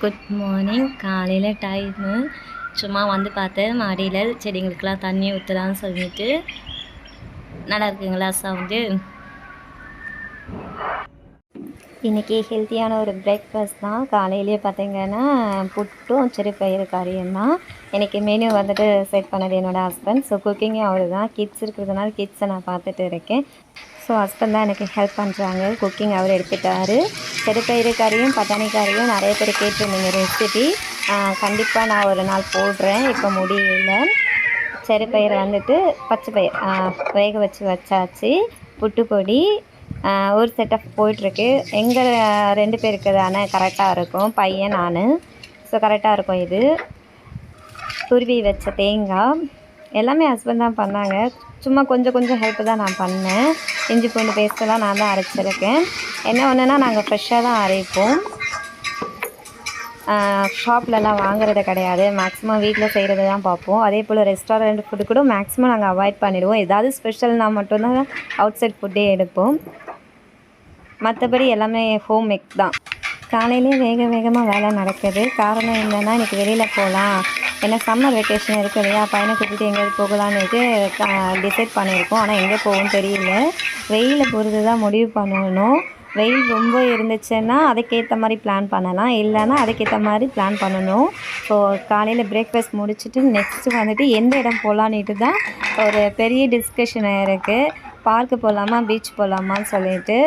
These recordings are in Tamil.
குட் மார்னிங் காலையில் டைமு சும்மா வந்து பார்த்தேன். மாடியில் செடிங்களுக்கெல்லாம் தண்ணி ஊற்றலான்னு சொல்லிட்டு. நல்லா இருக்குங்களா சவுண்டு? இன்றைக்கி ஹெல்த்தியான ஒரு பிரேக்ஃபாஸ்ட் தான். காலையிலேயே பார்த்தீங்கன்னா புட்டும் சிறுபயிறு கறியும் தான். எனக்கு மெனு வந்துட்டு செட் பண்ணது என்னோடய ஹஸ்பண்ட் ஸோ குக்கிங்கும் அவர் தான் கிட்ஸ் இருக்கிறதுனால கிட்ஸை நான் பார்த்துட்டு இருக்கேன். ஸோ ஹஸ்பண்ட் தான் எனக்கு ஹெல்ப் பண்ணுறாங்க குக்கிங் அவர் எடுத்துட்டாரு. சிறுபயிறு கறியும் பட்டாணி கறியும் நிறைய பேர் கேட்டிருந்தீங்க ரெசிபி கண்டிப்பாக நான் ஒரு நாள் போடுறேன். இப்போ முடியல. சிறுபயிறு வந்துட்டு பச்சை பயிர் வேக வச்சு வச்சாச்சு. புட்டு பொடி ஒரு செட்டப் போயிட்டுருக்கு. எங்கள் ரெண்டு பேருக்கு தானே கரெக்டாக இருக்கும். பையன் நான். ஸோ கரெக்டாக இருக்கும் இது. துருவி வச்ச தேங்காய். எல்லாமே ஹஸ்பண்ட் தான் பண்ணாங்க. சும்மா கொஞ்சம் கொஞ்சம் ஹெல்ப் தான் நான் பண்ணேன். இஞ்சி பூண்டு பேஸ்ட்டெல்லாம் நான் தான் அரைச்சிருக்கேன். என்ன ஒன்றுனா நாங்கள் ஃப்ரெஷ்ஷாக தான் அரைப்போம். ஷாப்லலாம் வாங்குறது கிடையாது. மேக்ஸிமம் வீட்டில் செய்கிறது தான் பார்ப்போம். அதே போல் ரெஸ்டாரண்ட் ஃபுட்டு கூட மேக்ஸிமம் நாங்கள் அவாய்ட் பண்ணிடுவோம். ஏதாவது ஸ்பெஷல்னால் மட்டும்தான் அவுட் சைட் ஃபுட்டே எடுப்போம். மற்றபடி எல்லாமே ஹோம் மேக் தான். காலையிலே வேக வேகமாக வேலை நடக்குது. காரணம் என்னென்னா இன்றைக்கி வெளியில் போகலாம் ஏன்னா சம்மர் வெக்கேஷன் இருக்குது இல்லையா? பையனை கூப்பிட்டு எங்கேயாவது போகலான்னுட்டு டிசைட் பண்ணியிருக்கோம். ஆனால் எங்கே போகும்னு தெரியல. வெயிலில் பொறுத்து தான் முடிவு பண்ணணும். வெயில் ரொம்ப இருந்துச்சுன்னா அதுக்கேற்ற மாதிரி பிளான் பண்ணலாம். இல்லைன்னா அதுக்கேற்ற மாதிரி பிளான் பண்ணணும். ஸோ காலையில் பிரேக்ஃபாஸ்ட் முடிச்சுட்டு நெக்ஸ்ட்டு வந்துட்டு எந்த இடம் போகலான்னுட்டு தான் ஒரு பெரிய டிஸ்கஷன் இருக்குது பார்க்கு போகலாமா பீச் போகலாமான்னு சொல்லிட்டு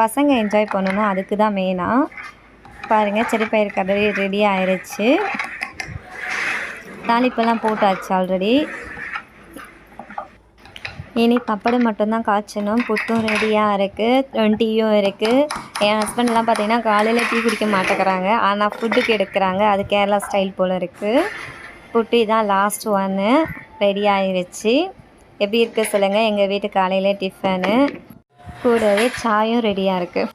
பசங்க என்ஜாய் பண்ணணும். அதுக்கு தான் மெயினாக பாருங்கள் செடிப்பயிர் கதறி ரெடி ஆயிடுச்சு தாளிப்பெல்லாம் போட்டாச்சு ஆல்ரெடி இனி பப்படை மட்டும்தான் காய்ச்சணும். புட்டும் ரெடியாக இருக்குது டீயும் இருக்குது என் ஹஸ்பண்ட்லாம் பார்த்தீங்கன்னா காலையில் டீ குடிக்க மாட்டேங்கிறாங்க. ஆனால் ஃபுட்டுக்கு எடுக்கிறாங்க. அது கேரளா ஸ்டைல் போல் இருக்குது புட்டு தான் லாஸ்ட் ஒன்று ரெடி ஆயிருச்சு. எப்படி இருக்குது சொல்லுங்கள் எங்கள் வீட்டு காலையில் டிஃபனு கூடவே சாயும் ரெடியாக இருக்குது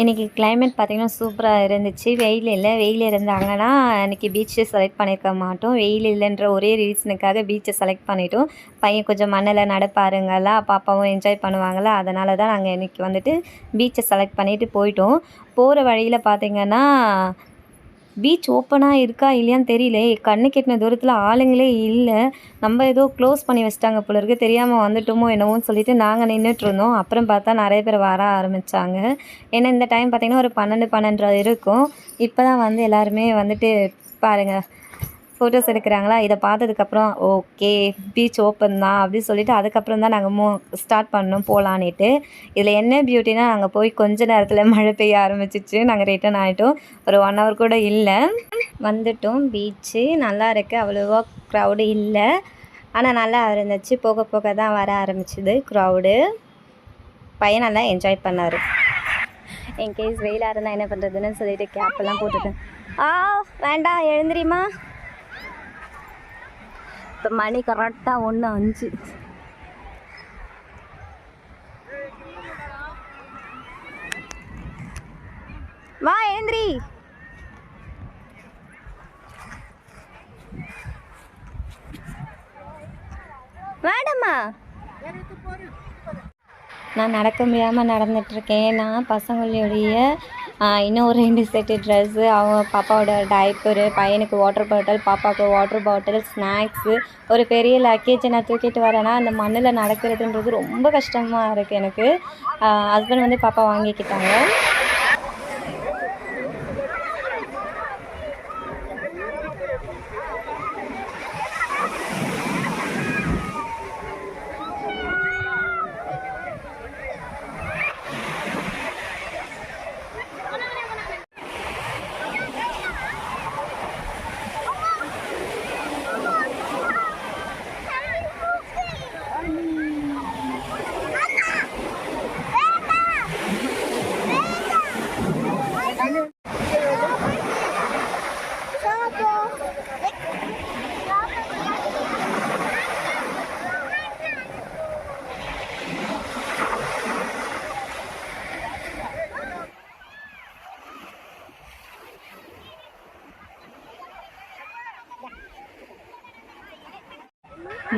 இன்றைக்கி கிளைமேட் பார்த்திங்கன்னா சூப்பராக இருந்துச்சு. வெயில் இல்லை. வெயில் இருந்தாங்கன்னா இன்றைக்கி பீச்சை செலக்ட் பண்ணியிருக்க மாட்டோம். வெயில் இல்லைன்ற ஒரே ரீசனுக்காக பீச்சை செலக்ட் பண்ணிட்டோம். பையன் கொஞ்சம் மண்ணில் நடப்பாருங்களா பாப்பாவும் என்ஜாய் பண்ணுவாங்களா. அதனால தான் நாங்கள் இன்றைக்கி வந்துட்டு பீச்சை செலக்ட் பண்ணிவிட்டு போயிட்டோம். போகிற வழியில் பார்த்திங்கன்னா பீச் ஓப்பனாக இருக்கா இல்லையான்னு தெரியல. கண்ணு கெட்டின தூரத்தில் ஆளுங்களே இல்லை. நம்ம ஏதோ க்ளோஸ் பண்ணி வச்சிட்டாங்க போல இருக்கு. தெரியாமல் வந்துட்டோமோ என்னவோன்னு சொல்லிட்டு நாங்கள் நின்றுட்டு இருந்தோம். அப்புறம் பார்த்தா நிறைய பேர் வர ஆரம்பித்தாங்க ஏன்னா இந்த டைம் பார்த்திங்கன்னா ஒரு பன்னெண்டு பன்னெண்டு இருக்கும். இப்போ தான் வந்து எல்லாருமே வந்துட்டு பாருங்கள் ஃபோட்டோஸ் எடுக்கிறாங்களா? இதை பார்த்ததுக்கப்புறம் ஓகே பீச் ஓப்பன் தான் அப்படின்னு சொல்லிட்டு அதுக்கப்புறம் தான் நாங்கள் மூ ஸ்டார்ட் பண்ணோம் போகலான்னுட்டு இதில் என்ன பியூட்டினா நாங்கள் போய் கொஞ்ச நேரத்தில் மழை பெய்ய ஆரம்பிச்சிச்சு. நாங்கள் ரிட்டர்ன் ஆகிட்டோம் ஒரு ஒன் ஹவர் கூட இல்லை. வந்துட்டோம். பீச்சு நல்லா இருக்குது அவ்வளோவா க்ரௌடு இல்லை. ஆனால் நல்லா இருந்துச்சு. போக போக தான் வர ஆரம்பிச்சுது க்ரௌடு பையன் நல்லா என்ஜாய் பண்ணார். இன்கேஸ் வெயிலாக இருந்தால் என்ன பண்ணுறதுன்னு சொல்லிட்டு கேப்பெல்லாம் போட்டுட்டேன் ஆ வேண்டாம். எழுந்திரிமா இப்போ மணி கரெக்டாக ஒன்று அஞ்சு. வா எழுந்திரி வேண்டாம்மா நான் நடக்க முடியாமல் நடந்துட்டுருக்கேன் நான் பசங்களுடைய இன்னும் ஒரு ரெண்டு செட்டு ட்ரெஸ்ஸு அவங்க பாப்பாவோட டைப்பரு பையனுக்கு வாட்டர் பாட்டில் பாப்பாவுக்கு வாட்டர் பாட்டில் ஸ்நாக்ஸு ஒரு பெரிய லக்கேஜை நான் தூக்கிட்டு வரேன்னா அந்த மண்ணில் நடக்கிறதுன்றது ரொம்ப கஷ்டமாக இருக்குது எனக்கு. ஹஸ்பண்ட் வந்து பாப்பா வாங்கிக்கிட்டாங்க.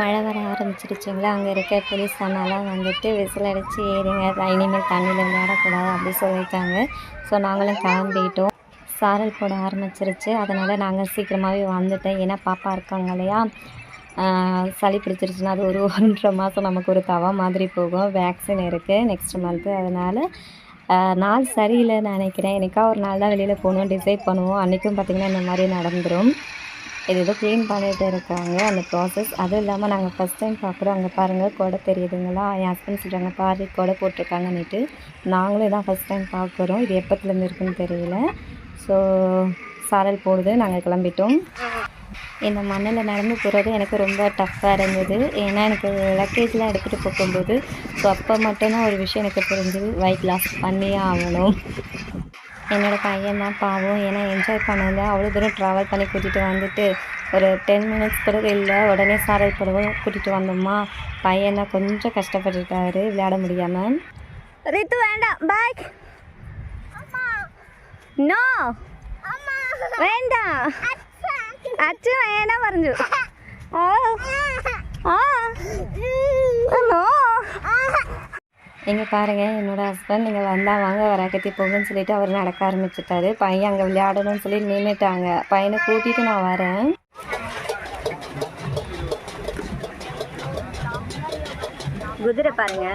மழை வர ஆரம்பிச்சிருச்சுங்களா? அங்கே இருக்க போலீஸ் அண்ணாலாம் வந்துட்டு விசில் அடித்து ஏறுங்க. இனிமேல் தண்ணியில் விளையாடக்கூடாது அப்படி சொல்லியிருக்காங்க ஸோ நாங்களும் கிளம்பிட்டோம். சாரல் போட ஆரம்பிச்சிருச்சு. அதனால் நாங்கள் சீக்கிரமாகவே வந்துட்டோம். ஏன்னா பாப்பா இருக்காங்க இல்லையா? சளி பிடிச்சிருச்சுன்னா அது ஒரு ஒன்றரை மாதம் நமக்கு ஒரு தவா மாதிரி போகும். வேக்சின் இருக்குது நெக்ஸ்ட் மந்த்து அதனால் நாள் சரியில்லைன்னு நினைக்கிறேன். எனக்காக ஒரு நாள் தான் வெளியில் போகணும் டிசைட் பண்ணுவோம். அன்றைக்கும் பார்த்திங்கன்னா இந்த மாதிரி நடந்துடும் இது ஏதோ க்ளீன் பண்ணிட்டு இருக்காங்க. அந்த ப்ராசஸ் அதுவும் இல்லாமல் நாங்கள் ஃபஸ்ட் டைம் பார்க்குறோம் அங்கே பாருங்கள் கொடை தெரியுதுங்களா? என் ஹஸ்பண்ட் சொல்கிறாங்க பாரு கொடை போட்டிருக்காங்கன்னுட்டு. நாங்களும் இதான் ஃபஸ்ட் டைம் பார்க்குறோம் இது எப்போத்துலேருந்து இருக்குன்னு தெரியல. ஸோ சாரல் போடுது. நாங்கள் கிளம்பிட்டோம். இந்த மண்ணில் நடந்து போகிறது எனக்கு ரொம்ப டஃப்பாக இருந்தது. ஏன்னா எனக்கு லக்கேஜ்லாம் எடுத்துகிட்டு போகும்போது ஸோ அப்போ மட்டும்தான் ஒரு விஷயம் எனக்கு புரிஞ்சுது. வெயிட் லாஸ் பண்ணியே ஆகணும்? என்னோட பையன் தான் பாவம் ஏன்னா என்ஜாய் பண்ணல அவ்வளோ தூரம் ட்ராவல் பண்ணி கூட்டிகிட்டு வந்துட்டு ஒரு டென் மினிட்ஸ் கூட இல்லை உடனே சாரல் போடவும் கூட்டிகிட்டு வந்தோமா பையன் தான் கொஞ்சம் கஷ்டப்பட்டுட்டாரு விளையாட முடியாமல் ரித்து வேண்டாம் பாய் நோ വേണ്ടാ അച്ഛൻ വേണ്ട പറഞ്ഞു ആ ആ നോ நீங்கள் பாருங்கள் என்னோடய ஹஸ்பண்ட் நீங்கள் வந்தால் வாங்க வராக்கத்தி போங்கன்னு சொல்லிட்டு அவர் நடக்க ஆரம்பிச்சிட்டாரு. பையன் அங்கே விளையாடணும்னு சொல்லி நின்றுட்டாங்க பையனை கூட்டிகிட்டு நான் வரேன். குதிரை பாருங்க.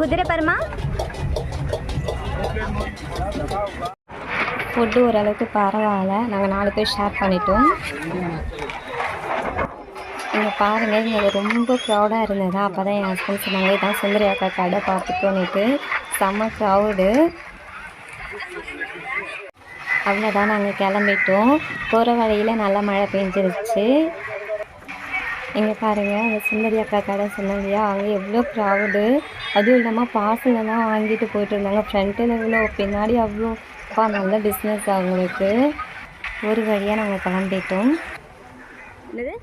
குதிரை பாருமா. ஃபுட்டு ஓரளவுக்கு பரவாயில்ல. நாங்கள் நாலு பேர் ஷேர் பண்ணிட்டோம். நீங்கள் பாருங்கள் இங்கே ரொம்ப க்ரௌடாக இருந்ததா? அப்போ தான் என் ஹஸ்பண்ட் சொன்னாங்க இதான் சுந்தரி அக்கா கடை பார்த்துக்கோன்னுட்டு. செம்ம க்ரௌடு அவ்வளோதான் நாங்கள் கிளம்பிட்டோம். போகிற வழியில் நல்லா மழை பெஞ்சிருச்சு. இங்கே பாருங்கள் அந்த சுந்தரி அக்கா கடை சொன்னோம் இல்லையா? அங்கே எவ்வளோ க்ரௌடு அதுவும் இல்லாமல் பார்சலெல்லாம் வாங்கிட்டு போயிட்டு இருந்தாங்க. ஃப்ரண்ட்டில் இவ்வளோ பின்னாடி அவ்வளோ. அப்பா நல்ல பிஸ்னஸ் அவங்களுக்கு. ஒரு வழியாக நாங்கள் கிளம்பிட்டோம். என்னது?